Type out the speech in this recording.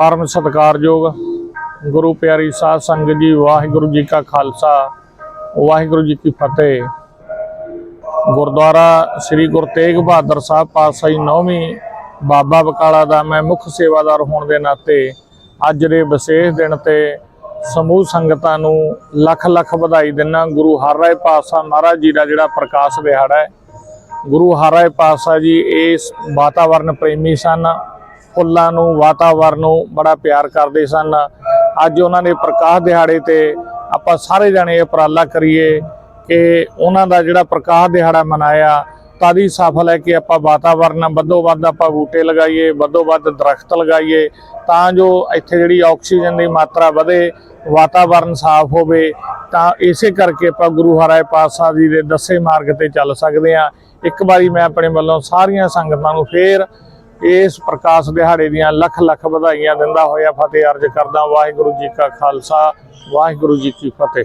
ਪਰਮ ਸਤਿਕਾਰਯੋਗ ਗੁਰੂ ਪਿਆਰੀ ਸਾਧ ਸੰਗਤ ਜੀ, ਵਾਹਿਗੁਰੂ ਜੀ ਕਾ ਖਾਲਸਾ, ਵਾਹਿਗੁਰੂ ਜੀ ਕੀ ਫਤਿਹ। ਗੁਰਦੁਆਰਾ ਸ੍ਰੀ ਗੁਰੂ ਤੇਗ ਬਹਾਦਰ ਸਾਹਿਬ ਪਾਤਸ਼ਾਹੀ ਨੌਵੀਂ ਬਾਬਾ ਬਕਾਲਾ ਦਾ ਮੈਂ ਮੁੱਖ ਸੇਵਾਦਾਰ ਹੋਣ ਦੇ ਨਾਤੇ ਅੱਜ ਦੇ ਵਿਸ਼ੇਸ਼ ਦਿਨ ਤੇ ਸਮੂਹ ਸੰਗਤਾਂ ਨੂੰ ਲੱਖ ਲੱਖ ਵਧਾਈ ਦਿੰਨਾ ਗੁਰੂ ਹਰ ਰਾਏ ਪਾਤਸ਼ਾਹ ਮਹਾਰਾਜ ਜੀ ਦਾ ਜਿਹੜਾ ਪ੍ਰਕਾਸ਼ ਦਿਹਾੜਾ ਹੈ। ਗੁਰੂ ਹਰ ਰਾਏ ਪਾਤਸ਼ਾਹ ਜੀ ਇਸ ਵਾਤਾਵਰਨ ਪ੍ਰੇਮੀ ਸਨ। ਫੁੱਲਾਂ ਨੂੰ, ਵਾਤਾਵਰਨ ਨੂੰ ਬੜਾ ਪਿਆਰ ਕਰਦੇ ਸਨ। ਅੱਜ ਉਹਨਾਂ ਦੇ ਪ੍ਰਕਾਸ਼ ਦਿਹਾੜੇ ਤੇ ਆਪਾਂ ਸਾਰੇ ਜਣੇ ਇਹ ਉਪਰਾਲਾ ਕਰੀਏ ਕਿ ਉਹਨਾਂ ਦਾ ਜਿਹੜਾ ਪ੍ਰਕਾਸ਼ ਦਿਹਾੜਾ ਮਨਾਇਆ ਤਾਂ ਦੀ ਸਫਲ ਹੈ ਕਿ ਆਪਾਂ ਵਾਤਾਵਰਨ ਵੱਧੋ ਵੱਧ ਆਪਾਂ ਬੂਟੇ ਲਗਾਈਏ ਵੱਧੋ ਵੱਧ ਦਰਖਤ ਲਗਾਈਏ, ਤਾਂ ਜੋ ਇੱਥੇ ਜਿਹੜੀ ਆਕਸੀਜਨ ਦੀ ਮਾਤਰਾ ਵਧੇ, ਵਾਤਾਵਰਨ ਸਾਫ਼ ਹੋਵੇ। ਤਾਂ ਇਸੇ ਕਰਕੇ ਆਪਾਂ ਗੁਰੂ ਹਰਾਏ ਪਾਤਸ਼ਾਹ ਜੀ ਦੇ ਦੱਸੇ ਮਾਰਗ ਤੇ ਚੱਲ ਸਕਦੇ ਹਾਂ। ਇੱਕ ਵਾਰੀ ਮੈਂ ਆਪਣੇ ਵੱਲੋਂ ਸਾਰੀਆਂ ਸੰਗਤਾਂ ਨੂੰ ਫੇਰ ਇਸ ਪ੍ਰਕਾਸ਼ ਦਿਹਾੜੇ ਦੀਆਂ ਲੱਖ ਲੱਖ ਵਧਾਈਆਂ ਦਿੰਦਾ ਹੋਇਆ ਫਤਿਹ ਅਰਜ ਕਰਦਾ ਵਾਹਿਗੁਰੂ ਜੀ ਕਾ ਖਾਲਸਾ, ਵਾਹਿਗੁਰੂ ਜੀ ਕੀ ਫਤਿਹ।